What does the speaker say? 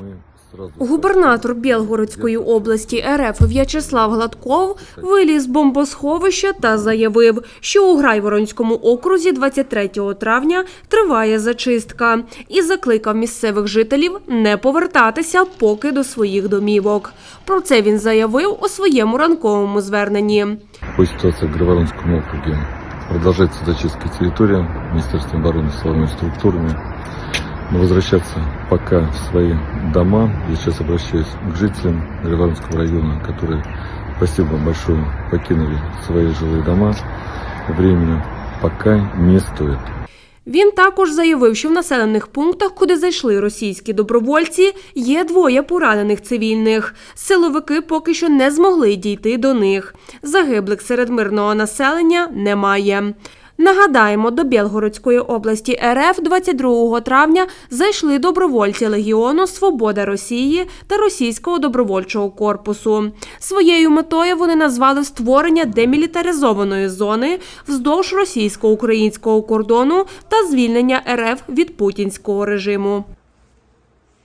Мы сразу Губернатор Білгородської області РФ В'ячеслав Гладков виліз з бомбосховища та заявив, що у Грайворонському окрузі 23 травня триває зачистка і закликав місцевих жителів не повертатися поки до своїх домівок. Про це він заявив у своєму ранковому зверненні. По ситуации в Гриборонском округе продолжается зачистка территории Министерством обороны силовыми структурами. Возвращаться пока в свои дома, я сейчас обращаюсь к жителям Гриборонского района, которые, спасибо вам большое, покинули свои жилые дома, временно пока не стоит. Він також заявив, що в населених пунктах, куди зайшли російські добровольці, є двоє поранених цивільних. Силовики поки що не змогли дійти до них. Загиблих серед мирного населення немає. Нагадаємо, до Білгородської області РФ 22 травня зайшли добровольці Легіону Свобода Росії та Російського добровольчого корпусу. Своєю метою вони назвали створення демілітаризованої зони вздовж російсько-українського кордону та звільнення РФ від путінського режиму.